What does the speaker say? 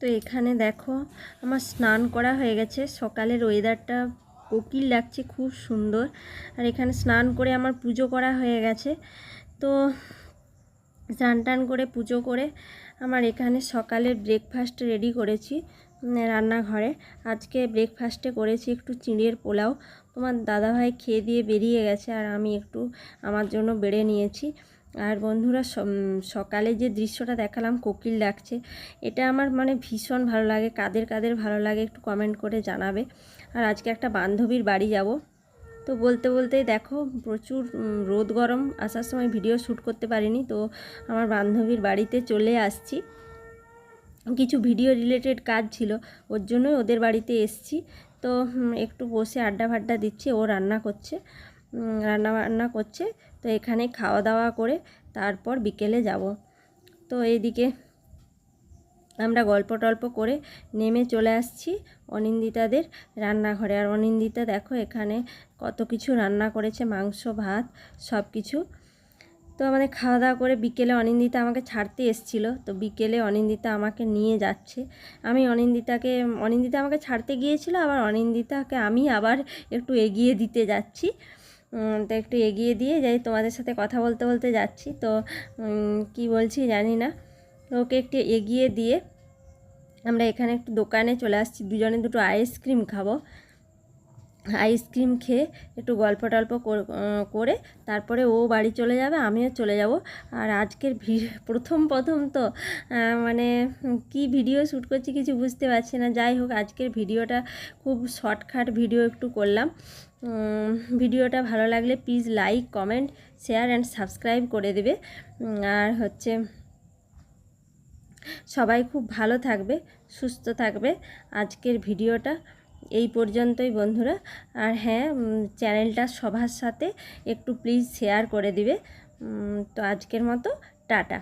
তো এখানে দেখো আমার স্নান করা হয়ে গেছে। সকালের ওয়েদারটা কোকিল লাগছে, খুব সুন্দর। আর এখানে স্নান করে আমার পুজো করা হয়ে গেছে। তো স্নান টান করে, পুজো করে আমার এখানে সকালের ব্রেকফাস্ট রেডি করেছি রান্নাঘরে। আজকে ব্রেকফাস্টে করেছি একটু চিঁড়ের পোলাও। তোমার দাদাভাই খেয়ে দিয়ে বেরিয়ে গেছে আর আমি একটু আমার জন্য বেড়ে নিয়েছি। আর বন্ধুরা সকালে যে দৃশ্যটা দেখালাম, কোকিল ডাকছে, এটা আমার মানে ভীষণ ভালো লাগে। কাদের কাদের ভালো লাগে একটু কমেন্ট করে জানাবে। আর আজকে একটা বান্ধবীর বাড়ি যাব। তো বলতে বলতেই দেখো, প্রচুর রোদ গরম। আসার সময় ভিডিও শ্যুট করতে পারিনি, তো আমার বান্ধবীর বাড়িতে চলে আসছি। কিছু ভিডিও রিলেটেড কাজ ছিল, ওর জন্যই ওদের বাড়িতে এসছি। তো একটু বসে আড্ডা ফাড্ডা দিচ্ছি, ও রান্না করছে। রান্না বান্না করছে। তো এখানে খাওয়া দাওয়া করে তারপর বিকেলে যাব। তো এইদিকে আমরা গল্প টল্প করে নেমে চলে আসছি অনিন্দিতাদের রান্নাঘরে। আর অনিন্দিতা দেখো এখানে কত কিছু রান্না করেছে, মাংস, ভাত সব কিছু তো আমাদের খাওয়া দাওয়া করে বিকেলে অনিন্দিতা আমাকে ছাড়তে এসেছিল। তো বিকেলে অনিন্দিতা আমাকে নিয়ে যাচ্ছে। আমি অনিন্দিতাকে, অনিন্দিতা আমাকে ছাড়তে গিয়েছিল, আবার অনিন্দিতাকে আমি আবার একটু এগিয়ে দিতে যাচ্ছি। তো একটু এগিয়ে দিয়ে যাই, তোমাদের সাথে কথা বলতে বলতে যাচ্ছি। তো কি বলছি জানি না। ওকে একটু এগিয়ে দিয়ে আমরা এখানে একটু দোকানে চলে আসছি। দুজনে দুটো আইসক্রিম খাব। আইসক্রিম খেয়ে একটু গল্প টল্প কর- তারপরে ও বাড়ি চলে যাবে, আমিও চলে যাব। আর আজকের প্রথম প্রথম তো মানে কি ভিডিও শ্যুট করছি কিছু বুঝতে পারছি না। যাই হোক, আজকের ভিডিওটা খুব শর্টকাট ভিডিও একটু করলাম। ভিডিওটা ভালো লাগলে please like comment share and subscribe করে দেবে। আর হচ্ছে সবাই খুব ভালো থাকবে, সুস্থ থাকবে। আজকের ভিডিওটা এই পর্যন্তই বন্ধুরা। আর হ্যাঁ চ্যানেলটা সবার সাথে একটু প্লিজ শেয়ার করে দিবে। তো আজকের মতো, টাটা।